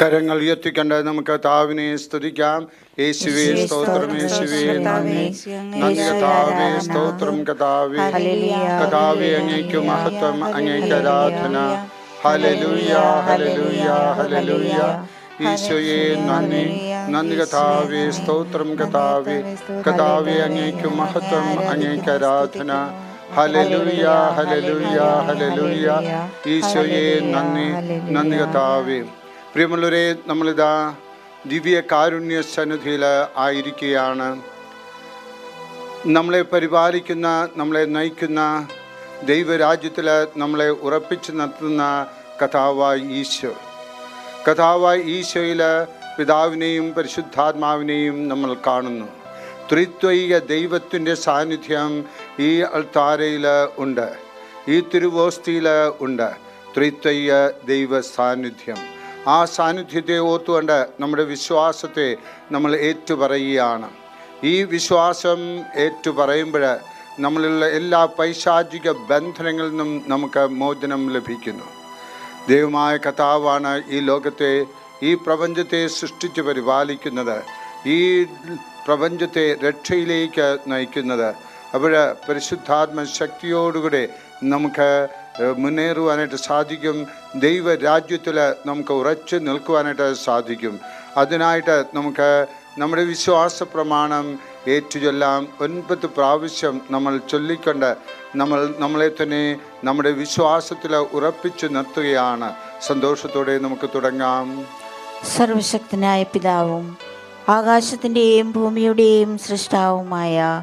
കരങ്ങൾ ഉയർത്തിക്കേണ്ടത് നമുക്ക് താവിനെ സ്തുതിക്കാം. യേശുവേ സ്തോത്രം യേശുവേ നന്ദി. നന്ദി കഥാവേ സ്തോത്രം കഥാവേ കഥാവേ അങ്ങേക്ക് മഹത്വം അങ്ങേക്ക് ആരാധന. ഹലലൂയ ഹലലൂയ ഹലലൂയ ഈശോയെ നന്ദി. നന്ദി കഥാവേ സ്തോത്രം കഥാവേ കഥാവേ അങ്ങേക്ക് മഹത്വം അങ്ങേക്ക് ആരാധന. ഹലലൂയ ഹലലൂയ ഹലലൂയ ഈശോയെ നന്ദി. നന്ദി കഥാവേ പ്രിയമുള്ളവരെ നമ്മളിതാ ദിവ്യ കാരുണ്യ സന്നിധിയിൽ ആയിരിക്കുകയാണ്. നമ്മളെ പരിപാലിക്കുന്ന നമ്മളെ നയിക്കുന്ന ദൈവരാജ്യത്തിൽ നമ്മളെ ഉറപ്പിച്ചു നിർത്തുന്ന കഥാവായ ഈശോ. കഥാവായ ഈശോയിൽ പിതാവിനെയും പരിശുദ്ധാത്മാവിനെയും നമ്മൾ കാണുന്നു. ത്രിത്വൈക ദൈവത്തിന്റെ സാന്നിധ്യം ഈ അൾത്താരയിൽ ഉണ്ട്. ഈ തിരുവോസ്തിയിൽ ഉണ്ട്. ത്രിത്വൈക ദൈവ സാന്നിധ്യം ആ സാന്നിധ്യത്തെ ഓർത്തുകൊണ്ട് നമ്മുടെ വിശ്വാസത്തെ നമ്മൾ ഏറ്റുപറയുകയാണ്. ഈ വിശ്വാസം ഏറ്റുപറയുമ്പോൾ നമ്മളിലുള്ള എല്ലാ പൈശാചിക ബന്ധനങ്ങളിൽ നിന്നും നമുക്ക് മോചനം ലഭിക്കുന്നു. ദൈവമായ കഥാവാണ് ഈ ലോകത്തെ ഈ പ്രപഞ്ചത്തെ സൃഷ്ടിച്ച് പരിപാലിക്കുന്നത് ഈ പ്രപഞ്ചത്തെ രക്ഷയിലേക്ക് നയിക്കുന്നത്. അപ്പോൾ പരിശുദ്ധാത്മ ശക്തിയോടുകൂടെ നമുക്ക് മുന്നേറുവാനായിട്ട് സാധിക്കും. ദൈവരാജ്യത്തിൽ നമുക്ക് ഉറച്ചു നിൽക്കുവാനായിട്ട് സാധിക്കും. അതിനായിട്ട് നമുക്ക് നമ്മുടെ വിശ്വാസ പ്രമാണം ഏറ്റുചൊല്ലാം ഒൻപത് പ്രാവശ്യം നമ്മൾ ചൊല്ലിക്കൊണ്ട് നമ്മൾ നമ്മളെ തന്നെ നമ്മുടെ വിശ്വാസത്തിൽ ഉറപ്പിച്ചു നിർത്തുകയാണ്. സന്തോഷത്തോടെ നമുക്ക് തുടങ്ങാം. സർവശക്തനായ പിതാവും ആകാശത്തിന്റെയും ഭൂമിയുടെയും സൃഷ്ടാവുമായ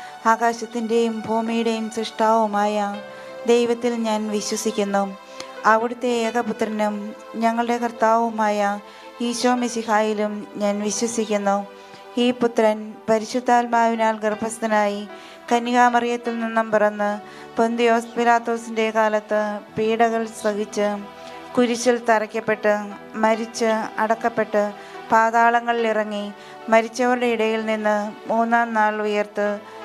ആകാശത്തിന്റെയും ഭൂമിയുടെയും സൃഷ്ടാവുമായ ദൈവത്തിൽ ഞാൻ വിശ്വസിക്കുന്നു. അവിടുത്തെ ഏകപുത്രനും ഞങ്ങളുടെ കർത്താവുമായ ഈശോ മിസിഹായിലും ഞാൻ വിശ്വസിക്കുന്നു. ഈ പുത്രൻ പരിശുദ്ധാത്മാവിനാൽ ഗർഭസ്ഥനായി കന്യകാമറിയത്തിൽ നിന്നും പിറന്ന് പൊന്തിയോസ് പിലാത്തോസിന്റെ കാലത്ത് പീഡകൾ സഹിച്ച് കുരിശിൽ തറയ്ക്കപ്പെട്ട് മരിച്ച് അടക്കപ്പെട്ട് പാതാളങ്ങളിൽ ഇറങ്ങി മരിച്ചവരുടെ ഇടയിൽ നിന്ന് മൂന്നാം നാൾ ഉയർത്ത്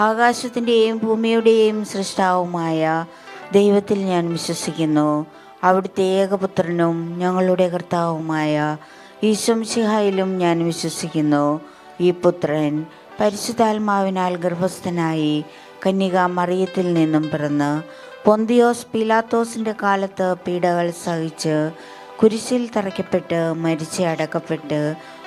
ആകാശത്തിന്റെയും ഭൂമിയുടെയും സൃഷ്ടാവുമായ ദൈവത്തിൽ ഞാൻ വിശ്വസിക്കുന്നു. അവിടുത്തെ ഏകപുത്രനും ഞങ്ങളുടെ കർത്താവുമായ ഈശംഷിഹായിലും ഞാൻ വിശ്വസിക്കുന്നു. ഈ പുത്രൻ പരിശുദ്ധാത്മാവിനാൽ ഗർഭസ്ഥനായി കന്യക മറിയത്തിൽ നിന്നും പിറന്ന് പൊന്തിയോസ് പിലാത്തോസിന്റെ കാലത്ത് പീഡകൾ സഹിച്ച് കുരിശിൽ തറയ്ക്കപ്പെട്ട് മരിച്ച് അടക്കപ്പെട്ട്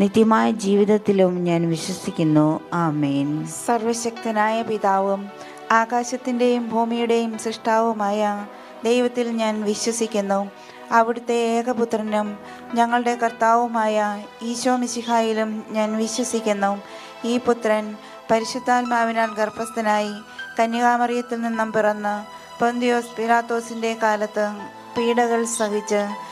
നിത്യമായ ജീവിതത്തിലും ഞാൻ വിശ്വസിക്കുന്നു. ആമേൻ. സർവശക്തനായ പിതാവും ആകാശത്തിന്റെയും ഭൂമിയുടെയും സൃഷ്ടാവുമായ ദൈവത്തിൽ ഞാൻ വിശ്വസിക്കുന്നു. അവിടുത്തെ ഏകപുത്രനും ഞങ്ങളുടെ കർത്താവുമായ ഈശോ മിശിഹായിലും ഞാൻ വിശ്വസിക്കുന്നു. ഈ പുത്രൻ പരിശുദ്ധാത്മാവിനാൽ ഗർഭസ്ഥനായി കന്യകാമറിയത്തിൽ നിന്നും പിറന്ന് പൊന്തിയോസ് പിലാത്തോസിന്റെ കാലത്ത് പീഡകൾ സഹിച്ച്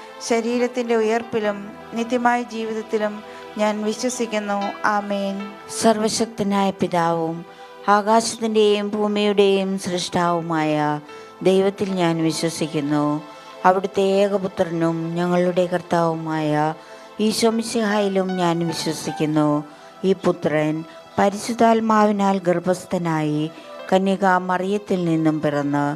ശരീരത്തിന്റെ ഉയർപ്പിലും നിത്യമായ ജീവിതത്തിലും ഞാൻ വിശ്വസിക്കുന്നു. ആമേൻ. സർവശക്തനായ പിതാവും ആകാശത്തിന്റെയും ഭൂമിയുടെയും സൃഷ്ടാവുമായ ദൈവത്തിൽ ഞാൻ വിശ്വസിക്കുന്നു. അവിടുത്തെ ഏകപുത്രനും ഞങ്ങളുടെ കർത്താവുമായ ഈശോമിശിഹായിലും ഞാൻ വിശ്വസിക്കുന്നു. ഈ പുത്രൻ പരിശുദ്ധാത്മാവിനാൽ ഗർഭസ്ഥനായി കന്യക മറിയത്തിൽ നിന്നും പിറന്ന്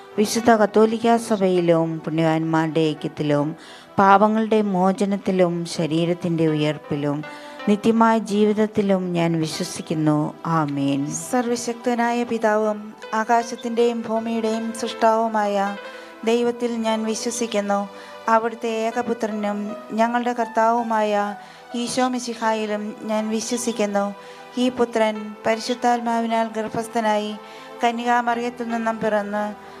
വിശുദ്ധ കത്തോലിക്ക സഭയിലും പുണ്യവാന്മാരുടെ ഐക്യത്തിലും പാപങ്ങളുടെ മോചനത്തിലും ശരീരത്തിന്റെ ഉയർപ്പിലും നിത്യമായ ജീവിതത്തിലും ഞാൻ വിശ്വസിക്കുന്നു. ആമേൻ. സർവശക്തനായ പിതാവും ആകാശത്തിന്റെയും ഭൂമിയുടെയും സൃഷ്ടാവുമായ ദൈവത്തിൽ ഞാൻ വിശ്വസിക്കുന്നു. അവിടുത്തെ ഏകപുത്രനും ഞങ്ങളുടെ കർത്താവുമായ ഈശോ മിശിഹായിലും ഞാൻ വിശ്വസിക്കുന്നു. ഈ പുത്രൻ പരിശുദ്ധാത്മാവിനാൽ ഗർഭസ്ഥനായി കന്യകാമറിയത്തിൽ നിന്നും പിറന്ന്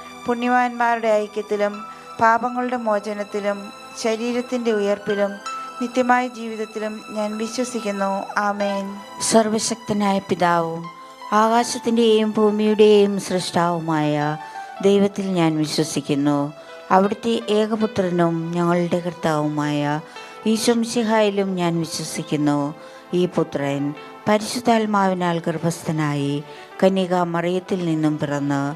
പുണ്യവാന്മാരുടെ ഐക്യത്തിലും പാപങ്ങളുടെ മോചനത്തിലും ശരീരത്തിന്റെ ഉയർപ്പിലും നിത്യമായ ജീവിതത്തിലും ഞാൻ വിശ്വസിക്കുന്നു. ആമേൻ. സർവശക്തനായ പിതാവും ആകാശത്തിന്റെയും ഭൂമിയുടെയും സൃഷ്ടാവുമായ ദൈവത്തിൽ ഞാൻ വിശ്വസിക്കുന്നു. അവിടുത്തെ ഏകപുത്രനും ഞങ്ങളുടെ കർത്താവുമായ ഈശ്വംസിഹായിലും ഞാൻ വിശ്വസിക്കുന്നു. ഈ പുത്രൻ പരിശുദ്ധാത്മാവിനാൽ ഗർഭസ്ഥനായി കന്യക മറിയത്തിൽ നിന്നും പിറന്ന്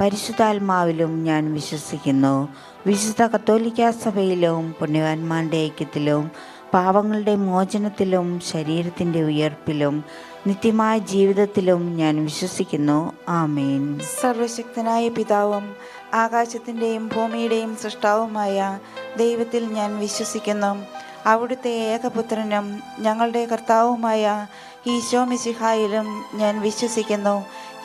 പരിശുദ്ധാത്മാവിലും ഞാൻ വിശ്വസിക്കുന്നു. വിശുദ്ധ കത്തോലിക്ക സഭയിലും പുണ്യവാന്മാരുടെ ഐക്യത്തിലും പാവങ്ങളുടെ മോചനത്തിലും ശരീരത്തിന്റെ ഉയർപ്പിലും നിത്യമായ ജീവിതത്തിലും ഞാൻ വിശ്വസിക്കുന്നു. ആമേൻ. സർവശക്തനായ പിതാവും ആകാശത്തിന്റെയും ഭൂമിയുടെയും സൃഷ്ടാവുമായ ദൈവത്തിൽ ഞാൻ വിശ്വസിക്കുന്നു. അവിടുത്തെ ഏകപുത്രനും ഞങ്ങളുടെ കർത്താവുമായ ഈശോ മിശിഹായിലും ഞാൻ വിശ്വസിക്കുന്നു.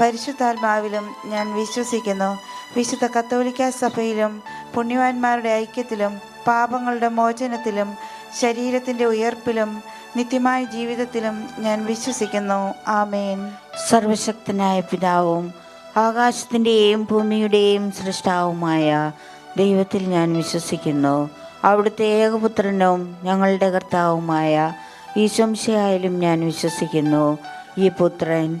പരിശുദ്ധാത്മാവിലും ഞാൻ വിശ്വസിക്കുന്നു. വിശുദ്ധ കത്തോലിക്ക സഭയിലും പുണ്യവാന്മാരുടെ ഐക്യത്തിലും പാപങ്ങളുടെ മോചനത്തിലും ശരീരത്തിന്റെ ഉയർപ്പിലും നിത്യമായ ജീവിതത്തിലും ഞാൻ വിശ്വസിക്കുന്നു. ആമേൻ. സർവശക്തനായ പിതാവും ആകാശത്തിന്റെയും ഭൂമിയുടെയും സൃഷ്ടാവുമായ ദൈവത്തിൽ ഞാൻ വിശ്വസിക്കുന്നു. അവിടുത്തെ ഏകപുത്രനും ഞങ്ങളുടെ കർത്താവുമായ ഈശംശയായാലും ഞാൻ വിശ്വസിക്കുന്നു. ഈ പുത്രൻ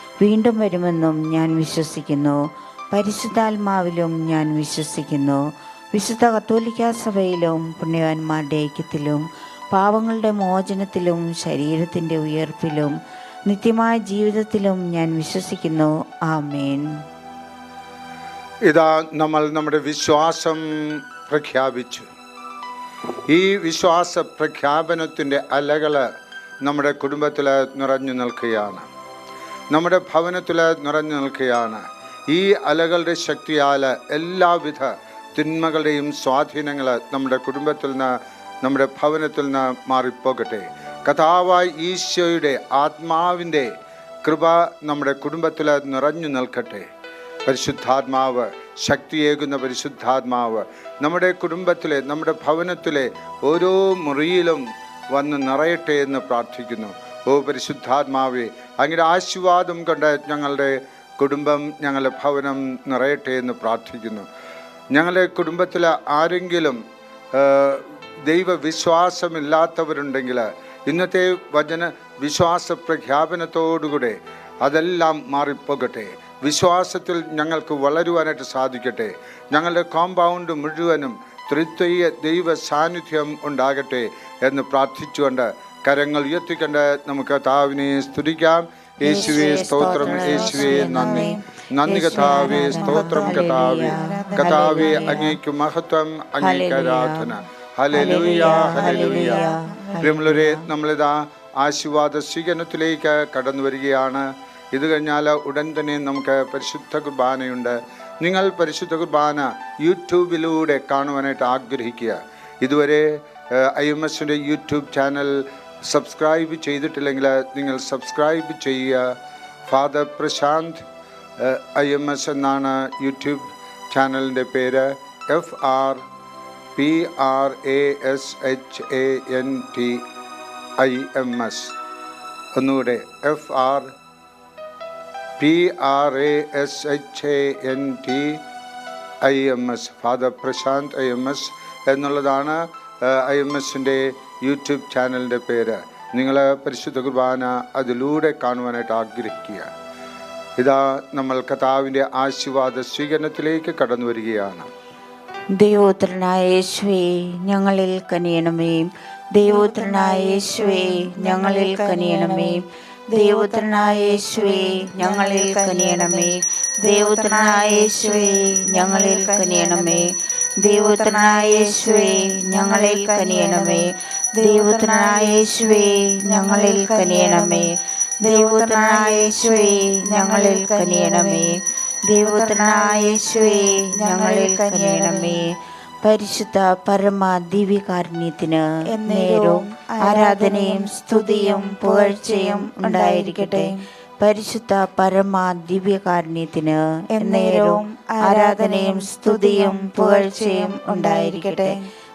വീണ്ടും വരുമെന്നും ഞാൻ വിശ്വസിക്കുന്നു. പരിശുദ്ധാത്മാവിലും ഞാൻ വിശ്വസിക്കുന്നു. വിശുദ്ധ കത്തോലിക്കാ സഭയിലും പുണ്യവാന്മാരുടെ ഐക്യത്തിലും പാവങ്ങളുടെ മോചനത്തിലും ശരീരത്തിന്റെ ഉയർപ്പിലും നിത്യമായ ജീവിതത്തിലും ഞാൻ വിശ്വസിക്കുന്നു. ആമേൻ. ഇതാ നമ്മൾ നമ്മുടെ വിശ്വാസം പ്രഖ്യാപിച്ചു. ഈ വിശ്വാസ പ്രഖ്യാപനത്തിന്റെ അലകൾ നമ്മുടെ കുടുംബത്തിൽ നിറഞ്ഞു നിൽക്കുകയാണ്. നമ്മുടെ ഭവനത്തിൽ നിറഞ്ഞു നിൽക്കുകയാണ്. ഈ അലകളുടെ ശക്തിയാൽ എല്ലാവിധ തിന്മകളുടെയും സ്വാധീനങ്ങൾ നമ്മുടെ കുടുംബത്തിൽ നിന്ന് നമ്മുടെ ഭവനത്തിൽ നിന്ന് മാറിപ്പോകട്ടെ. കഥാവായ ഈശോയുടെ ആത്മാവിന്റെ കൃപ നമ്മുടെ കുടുംബത്തിൽ നിറഞ്ഞു നിൽക്കട്ടെ. പരിശുദ്ധാത്മാവ് ശക്തിയേകുന്ന പരിശുദ്ധാത്മാവ് നമ്മുടെ കുടുംബത്തിലെ നമ്മുടെ ഭവനത്തിലെ ഓരോ മുറിയിലും വന്ന് നിറയട്ടെ എന്ന് പ്രാർത്ഥിക്കുന്നു. ഓ പരിശുദ്ധാത്മാവേ അങ്ങയുടെ ആശീർവാദം കൊണ്ട് ഞങ്ങളുടെ കുടുംബം ഞങ്ങളുടെ ഭവനം നിറയട്ടെ എന്ന് പ്രാർത്ഥിക്കുന്നു. ഞങ്ങളുടെ കുടുംബത്തിൽ ആരെങ്കിലും ദൈവവിശ്വാസമില്ലാത്തവരുണ്ടെങ്കിൽ ഇന്നത്തെ വചന വിശ്വാസ പ്രഖ്യാപനത്തോടുകൂടെ അതെല്ലാം മാറിപ്പോകട്ടെ. വിശ്വാസത്തിൽ ഞങ്ങൾക്ക് വളരുവാനായിട്ട് സാധിക്കട്ടെ. ഞങ്ങളുടെ കോമ്പൗണ്ട് മുഴുവനും ത്രിത്വീയ ദൈവ സാന്നിധ്യം ഉണ്ടാകട്ടെ എന്ന് പ്രാർത്ഥിച്ചുകൊണ്ട് കരങ്ങൾ ഉയർത്തിക്കൊണ്ട് നമുക്ക് താവിനെ സ്തുതിക്കാം. യേശുവേ സ്തോത്രം. യേശുവേ നന്ദി. നന്ദി. കഥാവേ സ്തോത്രം കഥാവേ കഥാവേ അങ്ങേക്ക് മഹത്വം അങ്ങേക്ക് ആരാധന. ഹലലുയ ഹലലുയ പ്രിയമുള്ളവരെ നമ്മളിതാ ആശീർവാദ സ്വീകരണത്തിലേക്ക് കടന്നു വരികയാണ്. ഇത് കഴിഞ്ഞാൽ ഉടൻ തന്നെ നമുക്ക് പരിശുദ്ധ കുർബാനയുണ്ട്. നിങ്ങൾ പരിശുദ്ധ കുർബാന യൂട്യൂബിലൂടെ കാണുവാനായിട്ട് ആഗ്രഹിക്കുക. ഇതുവരെ ഐ എം എസിന്റെ യൂട്യൂബ് ചാനൽ സബ്സ്ക്രൈബ് ചെയ്തിട്ടില്ലെങ്കിൽ നിങ്ങൾ സബ്സ്ക്രൈബ് ചെയ്യുക. Father Prashanth I M S എന്നാണ് യൂട്യൂബ് ചാനലിന്റെ പേര്. F R P R A S H A N T I M S ഒന്നുകൂടെ. F R P R A S H A N T I M S father Prashanth I M S എന്നുള്ളതാണ് I M എസിന്റെ YouTube ചാനലിന്റെ പേര് നിങ്ങളെ പരിശുദ്ധ കുർബാന അതിലൂടെ കാണുവാനായിട്ട് ആഗ്രഹിക്കുക. ഇതാ നമ്മൾ കഥാവിന്റെ ആശീർവാദ സ്വീകരണത്തിലേക്ക് കടന്നു വരികയാണ്. ദൈവോത്രനായ യേശുവേ ഞങ്ങളിൽ കനിയണമേ. ദൈവോത്രനായ യേശുവേ ഞങ്ങളിൽ കനിയണമേ. ദൈവോത്രനായ യേശുവേ ഞങ്ങളിൽ കനിയണമേ. ദൈവോത്രനായ യേശുവേ ഞങ്ങളിൽ കനിയണമേ. ദൈവോത്രനായ യേശുവേ ഞങ്ങളിൽ കനിയണമേ. ദൈവോത്രനായ യേശുവേ ഞങ്ങളിൽ കനിയണമേ. ദൈവത്തിനായേശുവേ യേശുവേ ഞങ്ങളിൽ കനിയണമേ. ദൈവത്തിനായേശുവേ യേശുവേ ഞങ്ങളിൽ കനിയണമേ. പരിശുദ്ധ പരമ ദിവ്യകാരുണ്യത്തിന് നേരവും ആരാധനയും സ്തുതിയും പുകഴ്ചയും ഉണ്ടായിരിക്കട്ടെ. പരിശുദ്ധ പരമ ദിവ്യകാരുണ്യത്തിന് നേരവും ആരാധനയും സ്തുതിയും പുകഴ്ചയും ഉണ്ടായിരിക്കട്ടെ.